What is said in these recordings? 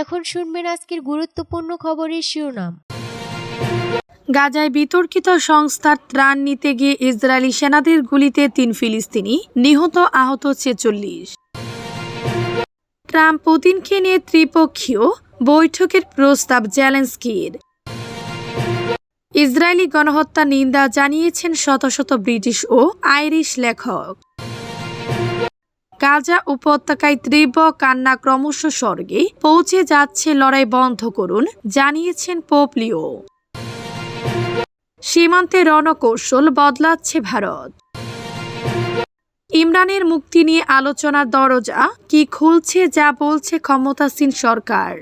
এখন শুনবেন আজকের গুরুত্বপূর্ণ খবরের শিরোনাম। গাজায় বিতর্কিত সংস্থার ত্রাণ নিতে গিয়ে ইসরায়েলি সেনাদের গুলিতে তিন ফিলিস্তিনি নিহত আহত ছেচল্লিশ। ট্রাম্প পুতিনকে নিয়ে ত্রিপক্ষীয় বৈঠকের প্রস্তাব জেলেন্সকির। ইসরায়েলি গণহত্যা নিন্দা জানিয়েছেন শত শত ব্রিটিশ ও আইরিশ লেখক। গাজা উপত্যকায় তীব্র কান্না ক্রমশ স্বর্গে পৌঁছে যাচ্ছে লড়াই বন্ধ করুন, জানিয়েছেন পোপলিও সীমান্তে রণকৌশল বদলাচ্ছে ভারত। ইমরানের মুক্তি নিয়ে আলোচনার দরজা কি খুলছে যা বলছে ক্ষমতাসীন সরকার?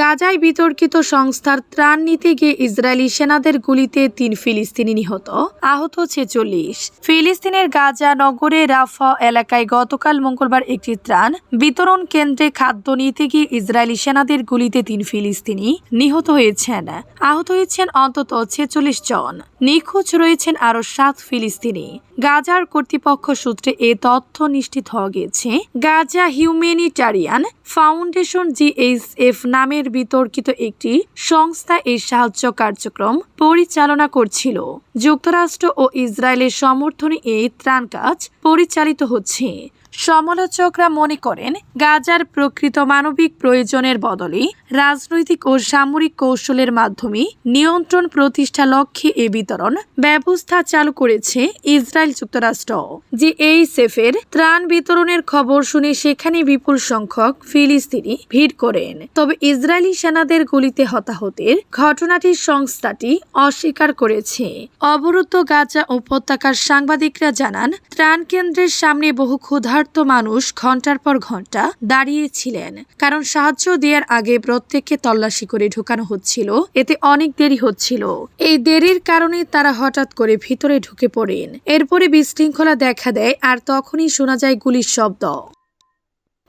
গাজায় বিতর্কিত সংস্থার ত্রাণ নিতে গিয়ে ইসরায়েলি সেনাদের গুলিতে তিন ফিলিস্তিনি নিহত। আহত ছেচল্লিশ। ফিলিস্তিনের গাজা নগরে রাফা এলাকায় গতকাল মঙ্গলবার একটি ত্রাণ বিতরণ কেন্দ্রে খাদ্য নিতে গিয়ে ইসরায়েলি সেনাদের গুলিতে তিন ফিলিস্তিনি নিহত হয়েছেন। আহত হয়েছেন অন্তত ছেচল্লিশ জন। নিখোঁজ রয়েছেন আরও সাত ফিলিস্তিনি। গাজার কর্তৃপক্ষ সূত্রে এ তথ্য নিশ্চিত হওয়া গেছে, গাজা হিউম্যানিটারিয়ান ফাউন্ডেশন জিএইচএফ নামের বিতর্কিত একটি সংস্থা এই সাহায্য কার্যক্রম পরিচালনা করছিল। যুক্তরাষ্ট্র ও ইসরায়েলের সমর্থনে এই ত্রাণ কাজ পরিচালিত হচ্ছে। সমালোচকরা মনে করেন, গাজার প্রকৃত মানবিক প্রয়োজনের বদলে রাজনৈতিক ও সামরিক কৌশলের মাধ্যমে নিয়ন্ত্রণ প্রতিষ্ঠা লক্ষ্যে এ বিতরণ ব্যবস্থা চালু করেছে ইসরায়েল যুক্তরাষ্ট্র। যে এই সেফের ত্রাণ বিতরণের খবর শুনে সেখানে বিপুল সংখ্যক ফিলিস্তিনি ভিড় করেন। তবে ইসরায়েলি সেনাদের গুলিতে হতাহতের ঘটনাটি সংস্থাটি অস্বীকার করেছে। অবরুদ্ধ গাজা উপত্যকার সাংবাদিকরা জানান, ত্রাণ কেন্দ্রের সামনে বহু ক্ষুধার্ত মানুষ ঘণ্টার পর ঘণ্টা দাঁড়িয়েছিলেন। কারণ সাহায্য দেওয়ার আগে প্রত্যেককে তল্লাশি করে ঢুকানো হচ্ছিল। এতে অনেক দেরি হচ্ছিল। এই দেরির কারণে তারা হঠাৎ করে ভিতরে ঢুকে পড়েন। এরপরে বিশৃঙ্খলা দেখা দেয় আর তখনই শোনা যায় গুলির শব্দ।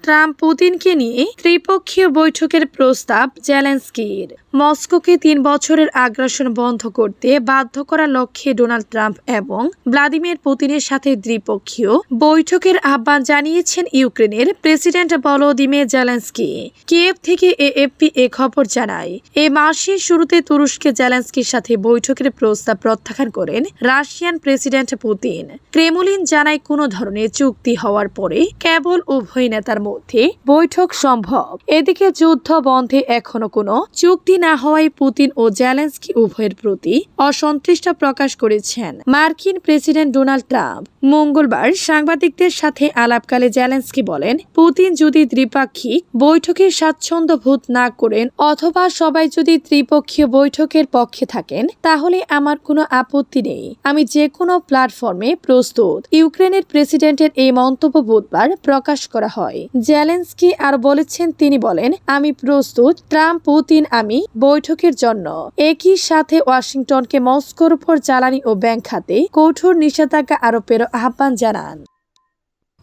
ট্রাম্প পুতিনকে নিয়ে ত্রিপক্ষীয় বৈঠকের প্রস্তাব জেলেন্সকির। মস্কোকে তিন বছরের আগ্রাসন বন্ধ করতে বাধ্য করার লক্ষ্যে ডোনাল্ড ট্রাম্প এবং ভ্লাদিমির পুতিনের সাথে দ্বিপক্ষীয় বৈঠকের আহ্বান জানিয়েছেন ইউক্রেনের প্রেসিডেন্ট ভলোদিমির জেলেন্সকি। কিয়েভ থেকে এএফপি এ খবর জানায়, এ মাসের শুরুতে তুরস্কে জেলেন্সকির সাথে বৈঠকের প্রস্তাব প্রত্যাখ্যান করেন রাশিয়ান প্রেসিডেন্ট পুতিন। ক্রেমলিন জানায় কোনো ধরনের চুক্তি হওয়ার পরে কেবল উভয় নেতার মধ্যে বৈঠক সম্ভব। এদিকে যুদ্ধ বন্ধে এখনও কোনো চুক্তি না হওয়ায় পুতিন ও জেলেন্সকি উভয়ের প্রতি অসন্তুষ্ট প্রকাশ করেছেন। মার্কিন প্রেসিডেন্ট ডোনাল্ড ট্রাম্প মঙ্গলবার সাংবাদিকদের সাথে আলাপকালে জেলেন্সকি বলেন, পুতিন যদি দ্বিপাক্ষিক বৈঠকে স্বাচ্ছন্দ্য বোধ না করেন অথবা সবাই যদি ত্রিপক্ষীয় বৈঠকের পক্ষে থাকেন, তাহলে আমার কোনো আপত্তি নেই। আমি যে কোনো প্ল্যাটফর্মে প্রস্তুত। ইউক্রেনের প্রেসিডেন্টের এই মন্তব্য বুধবার প্রকাশ করা হয়। জেলেন্সকি আর বলেছেন, তিনি বলেন, আমি প্রস্তুত, ট্রাম্প, পুতিন, আমি বৈঠকের জন্য। একই সাথে ওয়াশিংটনকে মস্কোর উপর জ্বালানি ও ব্যাংক খাতে কঠোর নিষেধাজ্ঞা আরোপের আহ্বান জানান।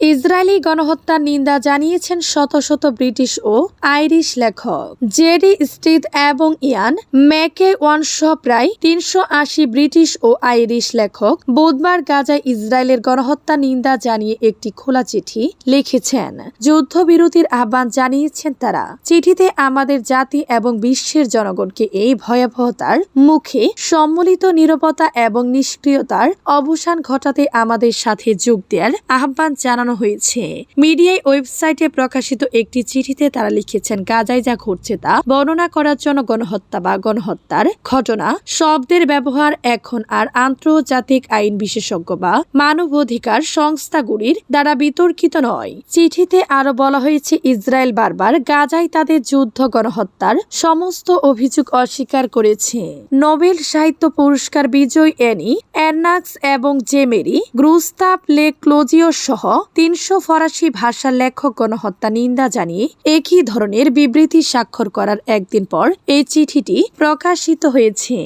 ইসরায়েলি গণহত্যার নিন্দা জানিয়েছেন শত শত ব্রিটিশ ও আইরিশ লেখক। জেডি স্ট্রিট এবং ইয়ান ম্যাকে ওয়ানসহ প্রায় তিনশো আশি ব্রিটিশ ও আইরিশ লেখক বুধবার গাজায় ইসরায়েলের গণহত্যা নিন্দা জানিয়ে একটি খোলা চিঠি লিখেছেন। যুদ্ধবিরতির আহ্বান জানিয়েছেন তারা। চিঠিতে আমাদের জাতি এবং বিশ্বের জনগণকে এই ভয়াবহতার মুখে সম্মিলিত নিরবতা এবং নিষ্ক্রিয়তার অবসান ঘটাতে আমাদের সাথে যোগ দেওয়ার আহ্বান জানানো হয়েছে। মিডিয়ায় ওয়েবসাইটে প্রকাশিত একটি চিঠিতে তারা লিখেছেন, গাজায় যা ঘটছে তা বর্ণনা করার জন্য গণহত্যা বা গণহত্যার ঘটনা। শব্দের ব্যবহার এখন আর আন্তর্জাতিক আইন বিশেষজ্ঞ বা মানবাধিকার সংস্থাগুলির দ্বারা বিতর্কিত নয়। চিঠিতে আরও বলা হয়েছে, ইসরায়েল বারবার গাজায় তাদের যুদ্ধ, গণহত্যার সমস্ত অভিযোগ অস্বীকার করেছে। নোবেল সাহিত্য পুরস্কার বিজয়ী অ্যানি অ্যানাক্স এবং জেমেরি গ্রুস্তাপ লে ক্লোজিও সহ তিনশো ফরাসি ভাষার লেখক গণহত্যা নিন্দা জানিয়ে একই ধরনের বিবৃতি স্বাক্ষর করার একদিন পর এই চিঠিটি প্রকাশিত হয়েছে।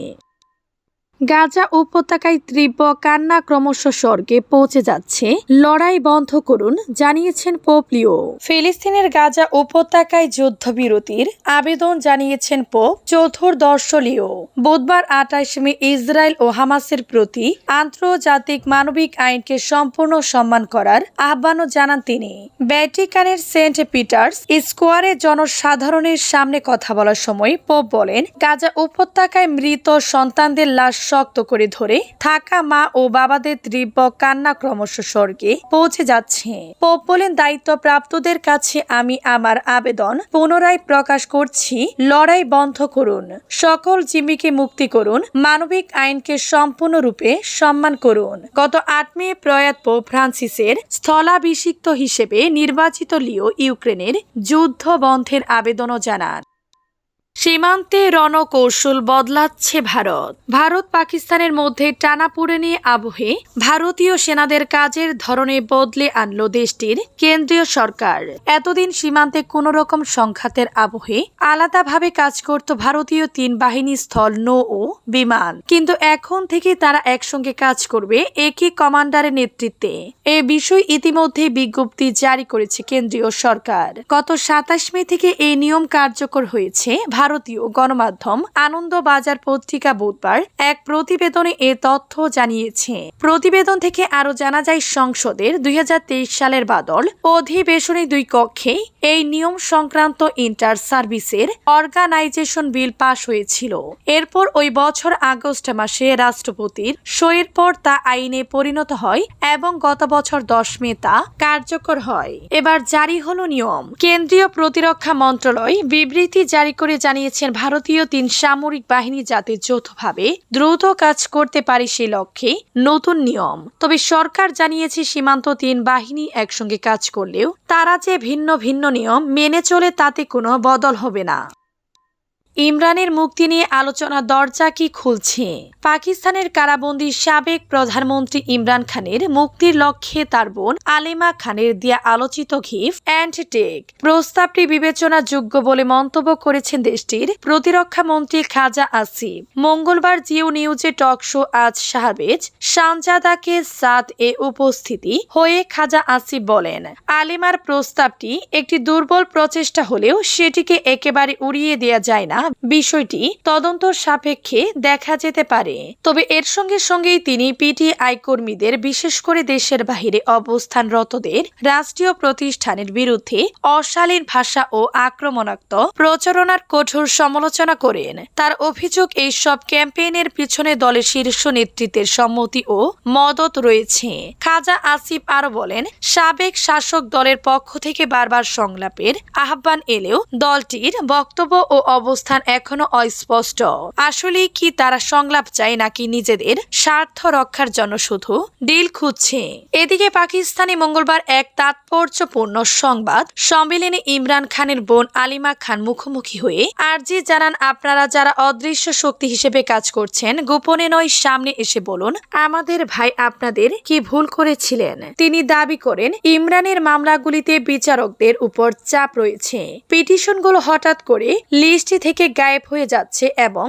গাজা উপত্যকায় তীব্র কান্না ক্রমশ স্বর্গে পৌঁছে যাচ্ছে। লড়াই বন্ধ করুন, জানিয়েছেন পোপলিও ফিলিস্তিনের গাজা উপত্যকায় যুদ্ধবিরতির আবেদন জানিয়েছেন পোপ চতুর্দর্শলীয় বুধবার আঠাশ মে ইসরায়েল ও হামাসের প্রতি আন্তর্জাতিক মানবিক আইনকে সম্পূর্ণ সম্মান করার আহ্বানও জানান তিনি। ভ্যাটিকানের সেন্ট পিটার্স স্কোয়ারে জনসাধারণের সামনে কথা বলার সময় পোপ বলেন, গাজা উপত্যকায় মৃত সন্তানদের লাশ শক্ত করে ধরে থাকা মা ও বাবাদের তীব্র কান্না ক্রমশ স্বর্গে পৌঁছে যাচ্ছে। পোপ বলেন, দায়িত্বপ্রাপ্তদের কাছে আমি আমার আবেদন পুনরায় প্রকাশ করছি। লড়াই বন্ধ করুন। সকল জিমিকে মুক্তি করুন। মানবিক আইনকে সম্পূর্ণরূপে সম্মান করুন। গত আট মে প্রয়াত পোপ ফ্রান্সিসের স্থলাভিষিক্ত হিসেবে নির্বাচিত লিও ইউক্রেনের যুদ্ধ বন্ধের আবেদনও জানান। সীমান্তে রণকৌশল বদলাচ্ছে ভারত। ভারত পাকিস্তানের মধ্যে টানাপুড়েনি আবহে ভারতীয় সেনাদের কাজের ধরনে বদলে আনলো দেশটির কেন্দ্রীয় সরকার। এতদিন সীমান্তে কোন রকম সংঘাতের আবহে আলাদাভাবে কাজ করত ভারতীয় তিন বাহিনী স্থল, নৌ ও বিমান। কিন্তু এখন থেকে তারা একসঙ্গে কাজ করবে একই কমান্ডারের নেতৃত্বে। এ বিষয় ইতিমধ্যে বিজ্ঞপ্তি জারি করেছে কেন্দ্রীয় সরকার। গত সাতাশ মে থেকে এই নিয়ম কার্যকর হয়েছে ভারতীয় গণমাধ্যম আনন্দ বাজার পত্রিকা বুধবার এক প্রতিবেদনে এ তথ্য জানিয়েছে। প্রতিবেদন থেকে আরও জানা যায়, সংসদের দুই সালের বাদল অধিবেশনে দুই কক্ষে এই নিয়ম সংক্রান্ত ইন্টার সার্ভিসের অর্গানাইজেশন বিল পাশ হয়েছিল। এরপর ওই বছর আগস্ট মাসে রাষ্ট্রপতির সইয়ের পর তা আইনে পরিণত হয় এবং গত বছর দশ মে তা কার্যকর হয়। এবার জারি হলো নিয়ম। কেন্দ্রীয় প্রতিরক্ষা মন্ত্রণালয় বিবৃতি জারি করে জানিয়েছেন, ভারতীয় তিন সামরিক বাহিনী যাতে যৌথভাবে দ্রুত কাজ করতে পারে সে লক্ষ্যে নতুন নিয়ম। তবে সরকার জানিয়েছে, সীমান্ত তিন বাহিনী একসঙ্গে কাজ করলেও তারা যে ভিন্ন ভিন্ন নিয়ম মেনে চলে তাতে কোনো বদল হবে না। ইমরানের মুক্তি নিয়ে আলোচনা দরজা কি খুলছে? পাকিস্তানের কারাবন্দী সাবেক প্রধানমন্ত্রী ইমরান খানের মুক্তির লক্ষ্যে তার বোন আলেমা খানের দেয়া আলোচিত গিফট অ্যান্ড টেক। প্রস্তাবটি বিবেচনাযোগ্য বলে মন্তব্য করেছেন দেশটির প্রতিরক্ষা মন্ত্রী খাজা আসিফ। মঙ্গলবার জিও নিউজে টক শো আজ শাহবেজ শানজাদাকে সাদ এ উপস্থিতি হয়ে খাজা আসিফ বলেন, আলিমার প্রস্তাবটি একটি দুর্বল প্রচেষ্টা হলেও সেটিকে একেবারে উড়িয়ে দেয়া যায় না। বিষয়টি তদন্ত সাপেক্ষে দেখা যেতে পারে। তবে এর সঙ্গে সঙ্গেই তিনি পিটিআই কর্মীদের, বিশেষ করে দেশের বাহিরে অবস্থানরতদের, রাষ্ট্রীয় প্রতিষ্ঠানের বিরুদ্ধে অশালীন ভাষা ও আক্রমণাত্মক প্রচারণার কঠোর সমালোচনা করেন। তার অভিযোগ এই সব ক্যাম্পেইনের পিছনে দলের শীর্ষ নেতৃত্বের সম্মতি ও মদত রয়েছে। খাজা আসিফ আরও বলেন, সাবেক শাসক দলের পক্ষ থেকে বারবার সংলাপের আহ্বান এলেও দলটির বক্তব্য ও অবস্থান এখনও অস্পষ্ট। আসলে কি তারা সংলাপ চায় নাকি নিজেদের স্বার্থ রক্ষার জন্য শুধু ডিল খুঁজছে? এদিকে পাকিস্তানে মঙ্গলবার এক তাৎপর্যপূর্ণ সংবাদ সম্মেলনে ইমরান খানের বোন আলিমা খান মুখোমুখি হয়ে আরজি জানান, আপনারা যারা অদৃশ্য শক্তি হিসেবে কাজ করছেন, গোপনে নয়, সামনে এসে বলুন, আমাদের ভাই আপনাদের কি ভুল করেছিলেন? তিনি দাবি করেন, ইমরানের মামলাগুলিতে বিচারকদের উপর চাপ রয়েছে। পিটিশনগুলো হঠাৎ করে লিস্ট থেকে গায়েব হয়ে যাচ্ছে এবং